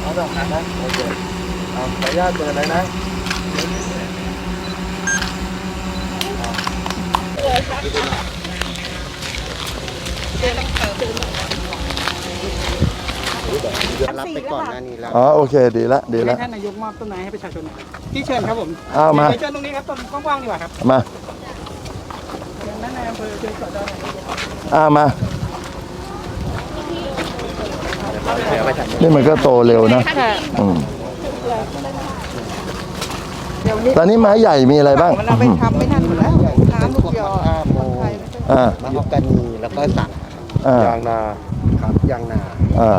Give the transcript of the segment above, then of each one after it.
เอาดอกนะนะโอเคเอาขออนุญาตเปิดเลยนะ รับไปก่อนหน้านี้แล้ว อ๋อโอเคดีละดีให้ละ ท่านนายกมอบต้นไม้ให้ประชาชนหน่อยที่เชิญครับผมเอามาเดี๋ยวเชิญตรงนี้ครับต้นกว้างๆดีกว่าครับมาเชิญด้านในอำเภอเชิญสอดอนอ่ามานี่มันก็โตเร็วนะอืมตอนนี้ไม้ใหญ่มีอะไรบ้างมันเอาไปทำไม่ทันหมดแล้วน้ำลูกยออาโมอ่ามะฮอกกานีแล้วก็สักอ่ายางนาครับยางนา อ่า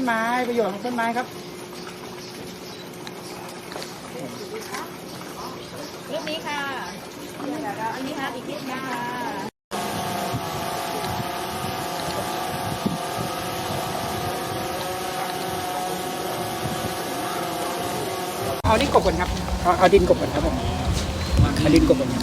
นไม้ประโยชน์ของต้นไม้ครับรูปนี้ค่ะแล้วอันนี้ค่ะอีกนิดนะคะเอาดินกบก่อนครับ เอาเอาดินกบก่อนครับผมเอาดินกบก่อนครับ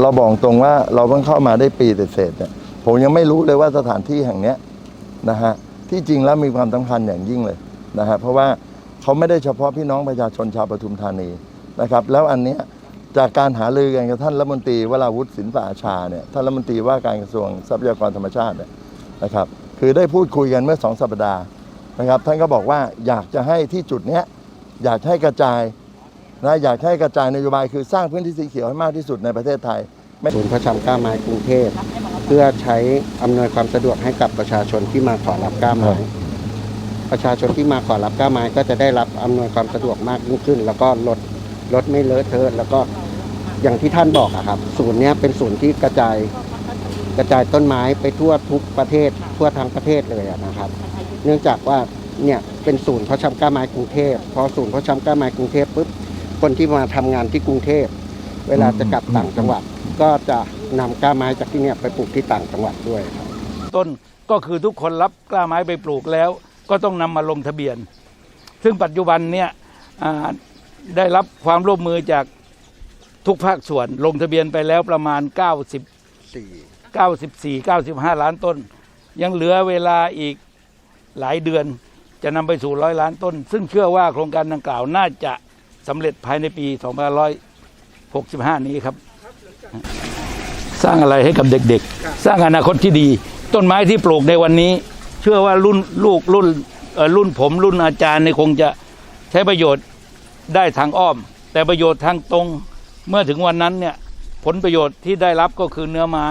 เราบอกตรงว่าเราเพิ่งเข้ามาได้ปีเศษๆเนี่ยผมยังไม่รู้เลยว่าสถานที่แห่งเนี้ยนะฮะที่จริงแล้วมีความสำคัญอย่างยิ่งเลยนะฮะเพราะว่าเขาไม่ได้เฉพาะพี่น้องประชาชนชาวปทุมธานีนะครับ แล้วอันเนี้ยจากการหารือกันกับท่านรัฐมนตรีวราวุฒิศิลปอาชาเนี่ยท่านรัฐมนตรีว่าการกระทรวงทรัพยากรธรรมชาติเนี่ยนะครับ คือได้พูดคุยกันเมื่อสองสัปดาห์นะครับ ท่านก็บอกว่าอยากจะให้ที่จุดเนี้ยอยากให้กระจาย นะอยากให้กระจายนโยบายคือสร้างพื้นที่สีเขียวให้มากที่สุดในประเทศไทยศูนย์พระชำก้าไม้กรุงเทพเพื่อใช้อำนวยความสะดวกให้กับประชาชนที่มาขอรับก้าไม้ประชาชนที่มาขอรับก้าไม้ก็จะได้รับอำนวยความสะดวกมากยิ่งขึ้น แล้วก็ลดลดไม่เลอะเทอะแล้วก็อย่างที่ท่านบอกอะครับ ศูนย์เนี้ยเป็นศูนย์ที่กระจายกระจายต้นไม้ไปทั่วทุกประเทศทั่วทั้งประเทศเลยนะครับ เนื่องจากว่าเนี่ยเป็นศูนย์เพาะชำก้าไม้กรุงเทพพอศูนย์เพาะชำก้าไม้กรุงเทพปุ๊บ คนที่มาทำงานที่กรุงเทพ เวลาจะกลับต่างจังหวัด ก็จะนำกล้าไม้จากที่เนี่ยไปปลูกที่ต่างจังหวัดด้วยครับต้นก็คือทุกคนรับกล้าไม้ไปปลูกแล้ว ก็ต้องนำมาลงทะเบียน ซึ่งปัจจุบันเนี่ยอ่าได้รับความร่วมมือจากทุกภาคส่วนลงทะเบียนไปแล้วประมาณ90 94 95 ล้านต้น ยังเหลือเวลาอีกหลายเดือนจะนำไปสู่ร้อยล้านต้น ซึ่งเชื่อว่าโครงการดังกล่าวน่าจะ สำเร็จภายในปี 2565 นี้ครับ สร้างอะไรให้กับเด็กๆ สร้างอนาคตที่ดี ต้นไม้ที่ปลูกในวันนี้ เชื่อว่ารุ่นลูกรุ่นรุ่นผมรุ่นอาจารย์เนี่คงจะใช้ประโยชน์ได้ทางอ้อม แต่ประโยชน์ทางตรงเมื่อถึงวันนั้นเนี่ยผลประโยชน์ที่ได้รับก็คือเนื้อไม้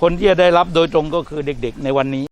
คนที่จะได้รับโดยตรงก็คือเด็กๆ ในวันนี้